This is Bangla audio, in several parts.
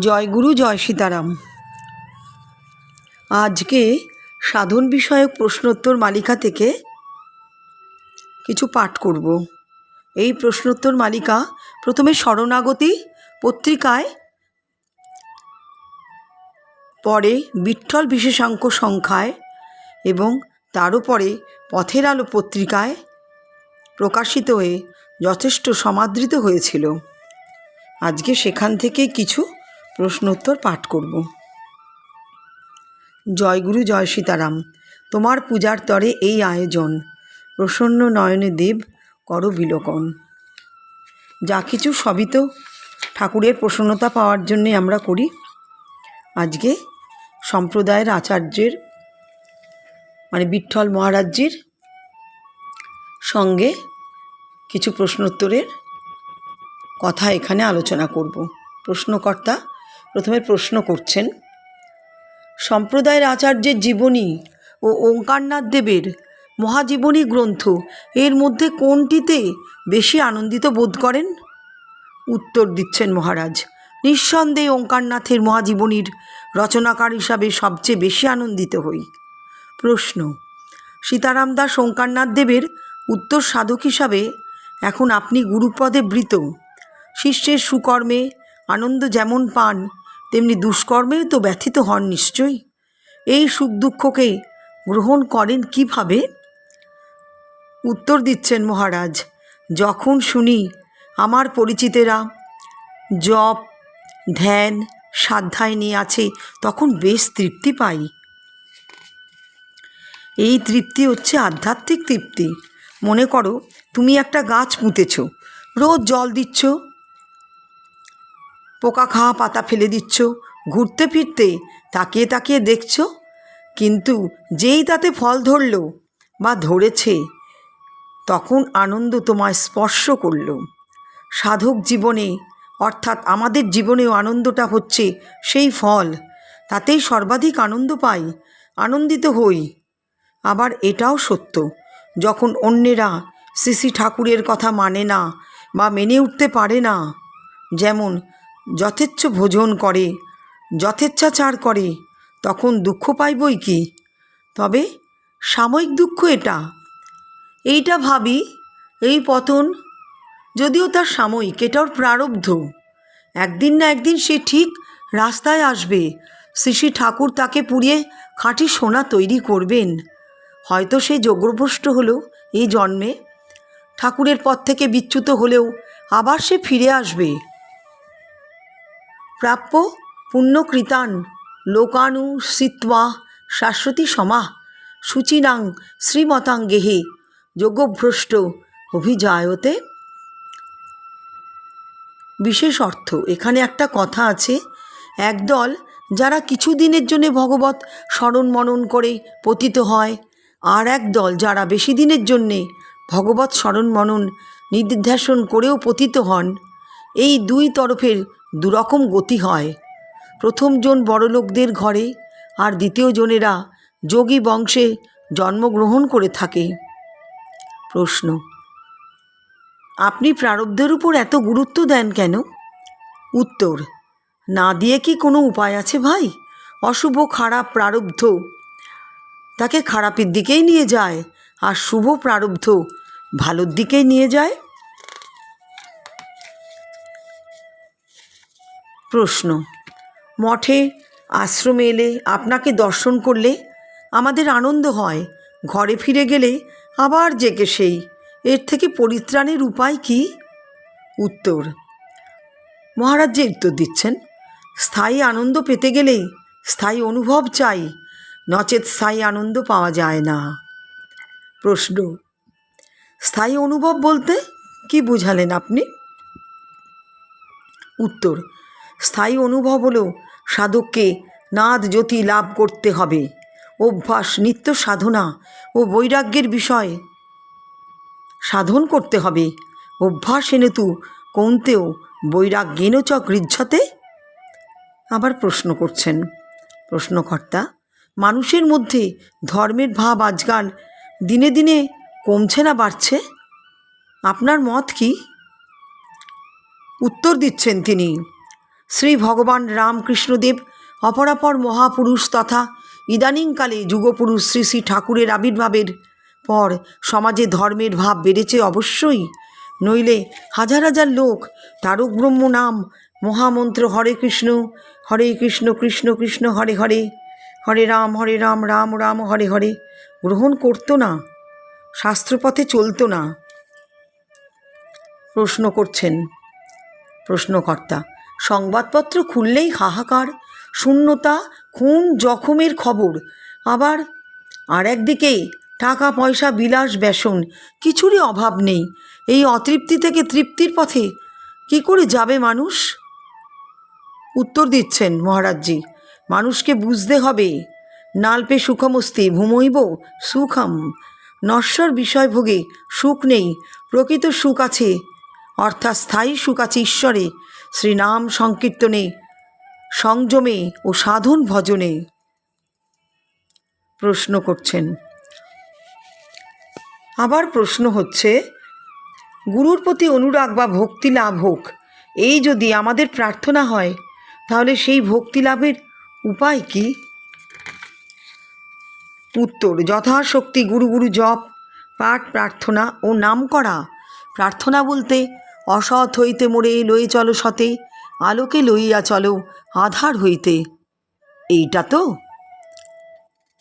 জয় গুরু, জয় সীতারাম। আজকে সাধন বিষয়ক প্রশ্নোত্তর মালিকা থেকে কিছু পাঠ করব। এই প্রশ্নোত্তর মালিকা প্রথমে শরণাগতি পত্রিকায়, পরে বিঠ্ঠল বিশেষাঙ্ক সংখ্যায় এবং তারও পরে পথের আলো পত্রিকায় প্রকাশিত হয়ে যথেষ্ট সমাদৃত হয়েছিল। আজকে সেখান থেকে কিছু প্রশ্নোত্তর পাঠ করব। জয়গুরু জয় সীতারাম, তোমার পূজার তরে এই আয়োজন। প্রসন্ন নয়নে দেব, কর বিলোকন যা কিছু সবই তো ঠাকুরের প্রসন্নতা পাওয়ার জন্যে আমরা করি। আজকে সম্প্রদায়ের আচার্যের মানে বিঠ্ঠল মহারাজ্যের সঙ্গে কিছু প্রশ্নোত্তরের কথা এখানে আলোচনা করব। প্রশ্নকর্তা প্রথমে প্রশ্ন করছেন, সম্প্রদায়ের আচার্যের জীবনী ও ওঙ্কারনাথ দেবের মহাজীবনী গ্রন্থ, এর মধ্যে কোনটিতে বেশি আনন্দিত বোধ করেন? উত্তর দিচ্ছেন মহারাজ, নিঃসন্দেহে ওঙ্কারনাথের মহাজীবনীর রচনাকার হিসাবে সবচেয়ে বেশি আনন্দিত হই। প্রশ্ন, সীতারাম দাস ওঙ্কারনাথ দেবের উত্তর সাধক হিসাবে এখন আপনি গুরুপদে বৃত। শিষ্যের সুকর্মে আনন্দ যেমন পান তেমনি দুষ্কর্মেও তো ব্যথিত হন নিশ্চয়ই। এই সুখ দুঃখকে গ্রহণ করেন কীভাবে? উত্তর দিচ্ছেন মহারাজ, যখন শুনি আমার পরিচিতেরা জপ, ধ্যান, সাধ্যায় নিয়ে আছে, তখন বেশ তৃপ্তি পাই। এই তৃপ্তি হচ্ছে আধ্যাত্মিক তৃপ্তি। মনে করো, তুমি একটা গাছ পুঁতেছ, রোজ জল দিচ্ছ পোকা খাওয়া পাতা ফেলে দিচ্ছ, ঘুরতে ফিরতে তাকিয়ে তাকিয়ে দেখছ, কিন্তু যেই তাতে ফল ধরল বা ধরেছে, তখন আনন্দ তোমায় স্পর্শ করল। সাধক জীবনে, অর্থাৎ আমাদের জীবনেও আনন্দটা হচ্ছে সেই ফল, তাতেই সর্বাধিক আনন্দ পাই, আনন্দিত হই। আবার এটাও সত্য, যখন অন্যেরা শ্রী ঠাকুরের কথা মানে না বা মেনে উঠতে পারে না, যেমন যথেচ্ছ ভোজন করে, যথেচ্ছাচার করে, তখন দুঃখ পাইবই কি? তবে সাময়িক দুঃখ এটা। এইটা ভাবি, এই পতন, যদিও তার সাময়িক এটা ওর প্রারব্ধ। একদিন না একদিন সে ঠিক রাস্তায় আসবে শ্রী ঠাকুর তাকে পুড়িয়ে খাঁটি সোনা তৈরি করবেন। হয়তো সে যোগ্যভ্রষ্ট হলো এই জন্মে। ঠাকুরের পথ থেকে বিচ্যুত হলেও আবার সে ফিরে আসবে। প্রাপ্য পুণ্যকৃতান লোকানু সিত্বা শাশ্বতী সমা শুচিনাং শ্রীমতাং গেহে যোগ্যভ্রষ্ট অভিজায়তে। বিশেষ অর্থ, এখানে একটা কথা আছে একদল যারা কিছু দিনের জন্য ভগবত স্মরণ মনন করে পতিত হয়, আর এক দল যারা বেশি দিনের জন্যে ভগবত স্মরণ মনন নির্দেশন করেও পতিত হন। এই দুই তরফের দুরকম গতি হয়। প্রথম প্রথমজন বড়লোকদের ঘরে আর দ্বিতীয় জনেরা যোগী বংশে জন্মগ্রহণ করে থাকে। প্রশ্ন, আপনি প্রারব্ধের উপর এত গুরুত্ব দেন কেন? উত্তর, না দিয়ে কি কোনো উপায় আছে ভাই? অশুভ খারাপ প্রারব্ধ তাকে খারাপের দিকেই নিয়ে যায় আর শুভ প্রারব্ধ ভালোর দিকেই নিয়ে যায়। প্রশ্ন। মঠে আশ্রমে এলে আপনাকে দর্শন করলে আমাদের আনন্দ হয়। ঘরে ফিরে গেলে আবার জেগে সেই। এর থেকে পরিত্রাণের উপায় কি? উত্তর, মহারাজ যে উত্তর দিচ্ছেন, স্থায়ী আনন্দ পেতে গেলে স্থায়ী অনুভব চাই, নচেত স্থায়ী আনন্দ পাওয়া যায় না। প্রশ্ন, স্থায়ী অনুভব বলতে কি বুঝালেন আপনি? উত্তর স্থায়ী অনুভব হলো সাধককে নাদ জ্যোতি লাভ করতে হবে। অভ্যাস, নিত্য সাধনা ও বৈরাগ্যের বিষয় সাধন করতে হবে। অভ্যাস এনেতু কৌন্তেও বৈরাগ্যেন চ গৃহ্যতে? আবার প্রশ্ন করছেন। প্রশ্নকর্তা, মানুষের মধ্যে ধর্মের ভাব আজকাল দিনে দিনে কমছে না বাড়ছে? আপনার মত কি? উত্তর দিচ্ছেন তিনি। শ্রী ভগবান রামকৃষ্ণদেব, অপরাপর মহাপুরুষ তথা ইদানিংকালে যুগপুরুষ শ্রী শ্রী ঠাকুরের আবির্ভাবের পর সমাজে ধর্মের ভাব বেড়েছে অবশ্যই। নইলে হাজার হাজার লোক তারক ব্রহ্ম নাম মহামন্ত্র হরে কৃষ্ণ হরে কৃষ্ণ কৃষ্ণ কৃষ্ণ, হরে হরে হরে রাম হরে রাম রাম রাম, হরে হরে, গ্রহণ করতো না, শাস্ত্রপথে চলতো না। প্রশ্ন করছেন প্রশ্নকর্তা সংবাদপত্র খুললেই হাহাকার, শূন্যতা, খুন জখমের খবর। আবার আর একদিকে টাকা, পয়সা, বিলাস ব্যসন কিছুরই অভাব নেই। এই অতৃপ্তি থেকে তৃপ্তির পথে কি করে যাবে মানুষ? উত্তর দিচ্ছেন মহারাজজি, মানুষকে বুঝতে হবে। নালপে সুখমস্তি ভূমৈব সুখম। নশ্বর বিষয়ভোগে সুখ নেই, প্রকৃত সুখ আছে, অর্থাৎ স্থায়ী সুখ আছে ঈশ্বরে। শ্রীনাম সংকীর্তনে, সংযমে ও সাধন ভজনে। প্রশ্ন করছেন, আবার প্রশ্ন হচ্ছে, গুরুর প্রতি অনুরাগ বা ভক্তি লাভ হোক, এই যদি আমাদের প্রার্থনা হয়, তাহলে সেই ভক্তি লাভের উপায় কি? উত্তর, যথাশক্তি গুরু গুরু জপ, পাঠ প্রার্থনা ও নাম করা। প্রার্থনা বলতে অসৎ হইতে মোড়ে লয়ে চলো সতে, আলোকে লইয়া চলো আধার হইতে। এইটা তো?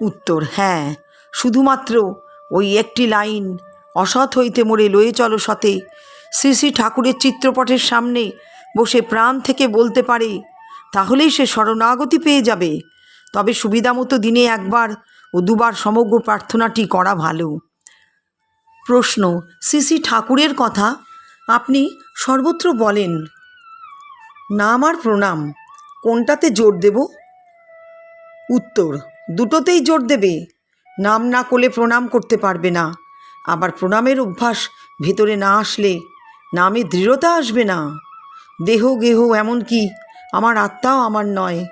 উত্তর হ্যাঁ শুধুমাত্র ওই একটি লাইন, অসৎ হইতে মোড়ে লয়ে চলো সতে। শ্রী শ্রী ঠাকুরের চিত্রপটের সামনে বসে প্রাণ থেকে বলতে পারে, তাহলেই সে শরণাগতি পেয়ে যাবে। তবে সুবিধামতো দিনে একবার ও দুবার সমগ্র প্রার্থনাটি করা ভালো। প্রশ্ন, শ্রী শ্রী ঠাকুরের কথা? আপনি সর্বত্র বলেন। নাম আর প্রণাম, কোনটাতে জোর দেব? উত্তর, দুটোতেই জোর দেবে। নাম না করলে প্রণাম করতে পারবে না। আবার প্রণামের অভ্যাস ভেতরে না আসলে নামে দৃঢ়তা আসবে না। দেহ গেহ এমনকি আমার আত্মাও আমার নয়।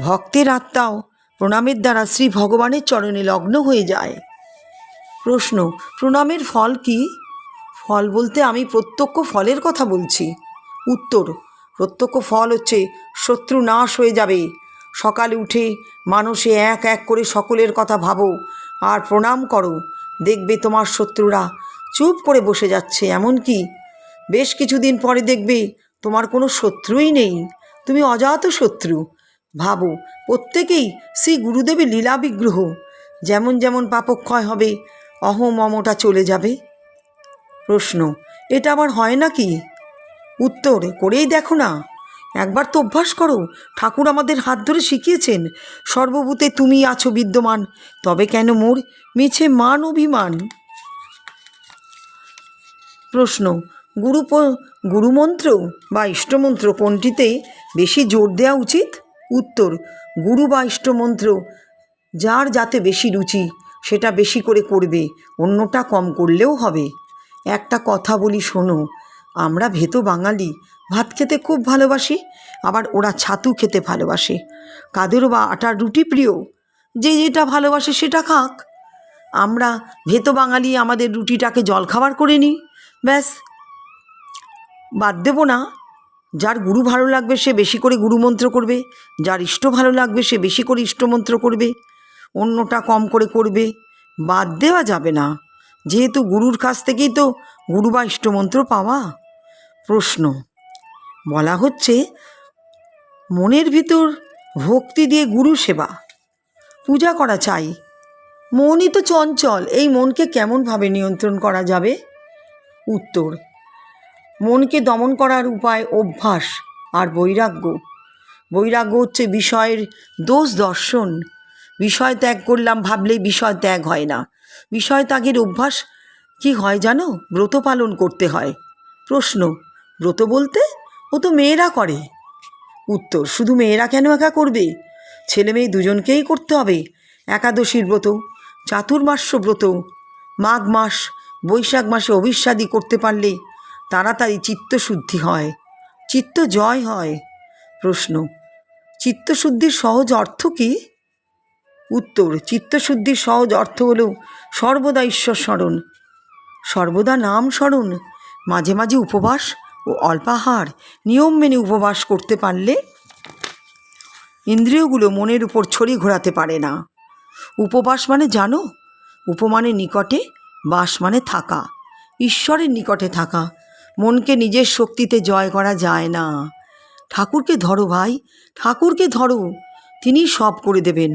ভক্তের আত্মাও প্রণামের দ্বারা শ্রী ভগবানের চরণে লগ্ন হয়ে যায়। প্রশ্ন, প্রণামের ফল কি? ফল বলতে আমি প্রত্যক্ষ ফলের কথা বলছি। উত্তর, প্রত্যক্ষ ফল হচ্ছে শত্রু নাশ হয়ে যাবে। সকালে উঠে মানুষে এক এক করে সকলের কথা ভাবো আর প্রণাম করো। দেখবে তোমার শত্রুরা চুপ করে বসে যাচ্ছে এমনকি বেশ কিছুদিন পরে দেখবে তোমার কোনো শত্রুই নেই। তুমি অজাত শত্রু। ভাবো, প্রত্যেকেই শ্রী গুরুদেবের লীলা বিগ্রহ যেমন যেমন পাপক্ষয় হবে অহম মমটা চলে যাবে। প্রশ্ন, এটা আবার হয় নাকি? উত্তর, করেই দেখো না। একবার তো অভ্যাস করো, ঠাকুর আমাদের হাত ধরে শিখিয়েছেন, সর্বভূতে তুমি আছো বিদ্যমান, তবে কেন মোর মিছে মান অভিমান? প্রশ্ন, গুরু গুরুমন্ত্র বা ইষ্টমন্ত্র কোনটিতে বেশি জোর দেওয়া উচিত? উত্তর, গুরু বা ইষ্টমন্ত্র, যার যাতে বেশি রুচি, সেটা বেশি করে করবে, অন্যটা কম করলেও হবে। একটা কথা বলি শোনো। আমরা ভেতো বাঙালি, ভাত খেতে খুব ভালোবাসি, আবার ওরা ছাতু খেতে ভালোবাসে। কাদেরও বা আটার রুটি প্রিয়? যে যেটা ভালোবাসে সেটা খাক। আমরা ভেতো বাঙালি, আমাদের রুটিটাকে জলখাবার করে নিই, ব্যাস। বাদ দেবো না। যার গুরু ভালো লাগবে সে বেশি করে গুরুমন্ত্র করবে, যার ইষ্ট ভালো লাগবে সে বেশি করে ইষ্টমন্ত্র করবে। অন্যটা কম করে করবে। বাদ দেওয়া যাবে না। যেহেতু গুরুর কাছ থেকেই তো গুরু বা ইষ্টমন্ত্র পাওয়া? প্রশ্ন। বলা হচ্ছে, মনের ভিতর ভক্তি দিয়ে গুরু সেবা। পূজা করা চাই। মনই তো চঞ্চল, এই মনকে কেমনভাবে নিয়ন্ত্রণ করা যাবে? উত্তর, মনকে দমন করার উপায় অভ্যাস আর বৈরাগ্য। বৈরাগ্য হচ্ছে বিষয়ের দোষ দর্শন। বিষয় ত্যাগ করলাম ভাবলেই বিষয় ত্যাগ হয় না। বিষয় ত্যাগের অভ্যাস কি হয় জানো? ব্রত পালন করতে হয়। প্রশ্ন, ব্রত বলতে ও তো মেয়েরা করে। উত্তর, শুধু মেয়েরা কেন একা করবে? ছেলে মেয়ে দুজনকেই করতে হবে। একাদশীর ব্রত, চাতুর্মাস্য ব্রত, মাঘ মাস, বৈশাখ মাসে অবিশ্বাদি করতে পারলে তাড়াতাড়ি চিত্তশুদ্ধি হয়। চিত্ত জয় হয়। প্রশ্ন, চিত্তশুদ্ধির সহজ অর্থ কী? উত্তর, চিত্তশুদ্ধির সহজ অর্থ হল সর্বদা ঈশ্বর স্মরণ। সর্বদা নাম স্মরণ। মাঝে মাঝে উপবাস ও অল্পাহার নিয়ম মেনে উপবাস করতে পারলে ইন্দ্রিয়গুলো মনের উপর ছড়ি ঘোরাতে পারে না। উপবাস মানে জানো উপমানে নিকটে বাস মানে থাকা, ঈশ্বরের নিকটে থাকা। মনকে নিজের শক্তিতে জয় করা যায় না। ঠাকুরকে ধরো ভাই, ঠাকুরকে ধরো তিনি সব করে দেবেন।